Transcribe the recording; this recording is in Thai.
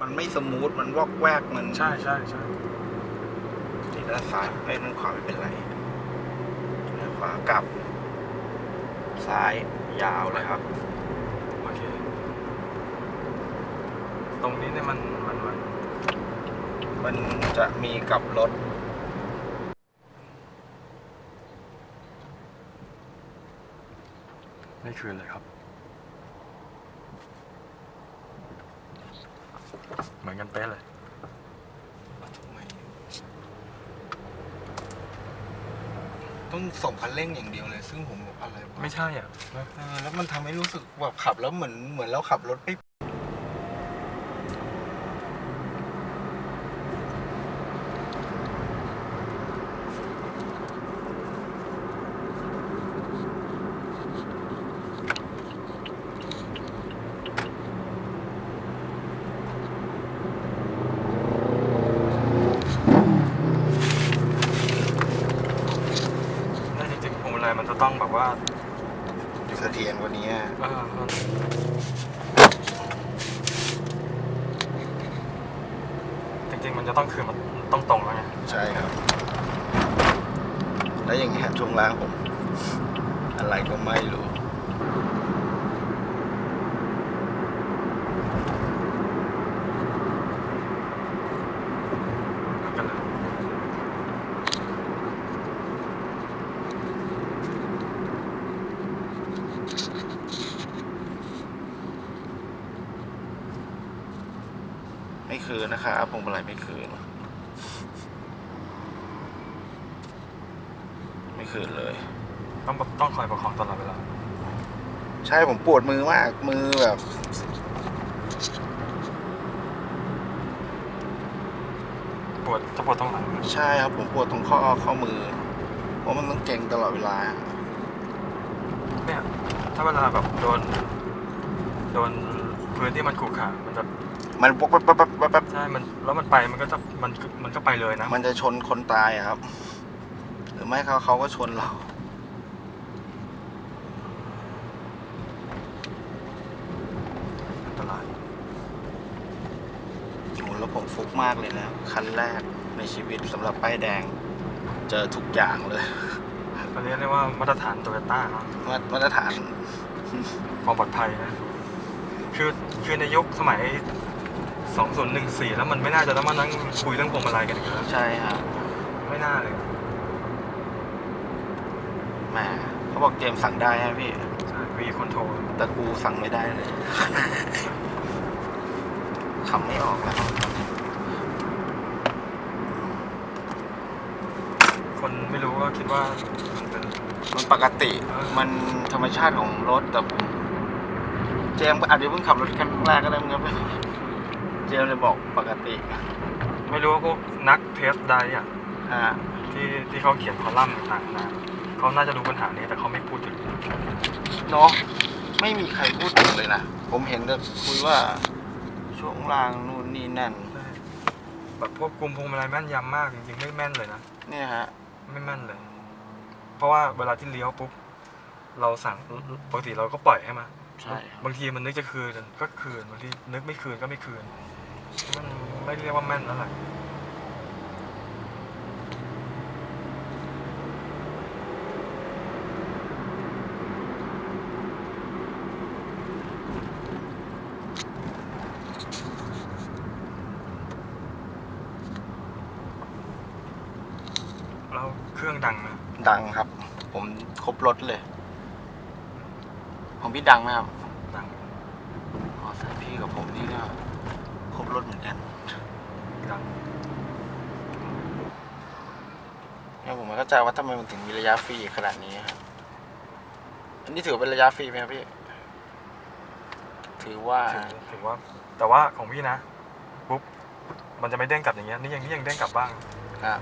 มันไม่สมูทมันวอกแวกมันใช่ใช่ใช่นี่ด้านซ้ายไอ้ยด้านขวาไม่เป็นไรด้านขวากลับ ซ้ายยาวเลยครับ โอเค ตรงนี้เนี่ยมันมันมัน มันจะมีกลับรถไม่คืนเลยครับ เหมือนกันเป๊ะเลยต้องส่งคันเร่งอย่างเดียวเลย ซึ่งผมบอกอะไรวะไม่ใช่อะ เออแล้วมันทำให้รู้สึกแบบขับแล้วเหมือนเหมือนเราขับรถไม่ น่าจริงๆพวงมาลัยมันจะ ต้องแบบว่าเสถียรกว่านี้อะเออมันจริงๆมันจะต้องคือมันต้องตรงแล้วไงใช่ครับ แล้วอย่างเงี้ยช่วงล่างผม อะไรก็ไม่รู้ เหมือนกันเลย ไม่คืนนะครับพวงมาลัยไม่คืน ไม่คืนเลย ต้องแบบต้องคอยประคองตลอดเวลาใช่ผมปวดมือมาก มือแบบ ปวดจะปวดตรงหลังใช่ครับ ผมปวดตรงข้อข้อมือ เพราะมันต้องเก่งตลอดเวลา เนี่ย ถ้าเวลาแบบโดน โดนพื้นที่มันขรุขระมันจะ มันปุ๊บปั๊บปั๊บปั๊บปั๊บปั๊บใช่ มันแล้วมันไปมันก็จะมันมันก็ไปเลยนะ มันจะชนคนตายอะครับ หรือไม่เขาเขาก็ชนเรา อันตรายโอ้แล้วผมฟุกมากเลยนะ คันแรกในชีวิตสำหรับป้ายแดง เจอทุกอย่างเลยตอนนี้เรียกว่ามาตรฐานโตโยต้าเนาะมามาตรฐาน ความปลอดภัยนะ คือคือในยุคสมัย 2014 แล้วมันไม่น่าจะต้องมานั่งคุยเรื่องพวงมาลัยกันอีกแล้วใช่ฮะไม่น่าเลย แหมเขาบอกเกมสั่งได้ฮะพี่ ใช่วีคอนโทรลแต่กูสั่งไม่ได้เลย คำไม่ออกแล้วคนไม่รู้ก็คิดว่ามันเป็น มันปกติ มันธรรมชาติของรถแต่ผมเจมส์ก็อาจจะเพิ่งขับรถครั้งแรกก็ได้มั้งครับ เจมส์เลยบอกปกติไม่รู้ว่าพวกนักเทสไดอะฮะที่ที่เขาเขียนคอลัมน์ต่างๆนะเขาน่าจะรู้ปัญหานี้แต่เขาไม่พูดถึงเนาะไม่มีใครพูดถึงเลยนะ ผมเห็นแต่คุยว่าช่วงล่างนู่นนี่นั่นแบบควบคุมพวงมาลัยแม่นยำมากจริงๆไม่แม่นเลยนะเนี่ยฮะ ไม่แม่นเลย เพราะว่าเวลาที่เลี้ยวปุ๊บเราสั่งปกติเราก็ปล่อยให้มาใช่ครับ บางทีมันนึกจะคืนก็คืนบางทีนึกไม่คืนก็ไม่คืน มันไม่เรียกว่าแม่นแล้วแหละแล้วเครื่องดังนะดังครับ ผมครบรถเลย ของพี่ดังไหมครับดัง อ๋อแต่พี่กับผมนี่ก็ค รบรถเหมือนกันดังเนี่ยผมไม่เข้าใจว่าทำไมมันถึงมีระยะฟรีขนาดนี้ครับ อันนี้ถือว่าเป็นระยะฟรีไหมครับพี่ ถือว่า ถือถือว่า แต่ว่าของพี่นะปุ๊บมันจะไม่เด้งกลับอย่างเงี้ยนี่ยังนี่ยังเด้งกลับบ้างอะ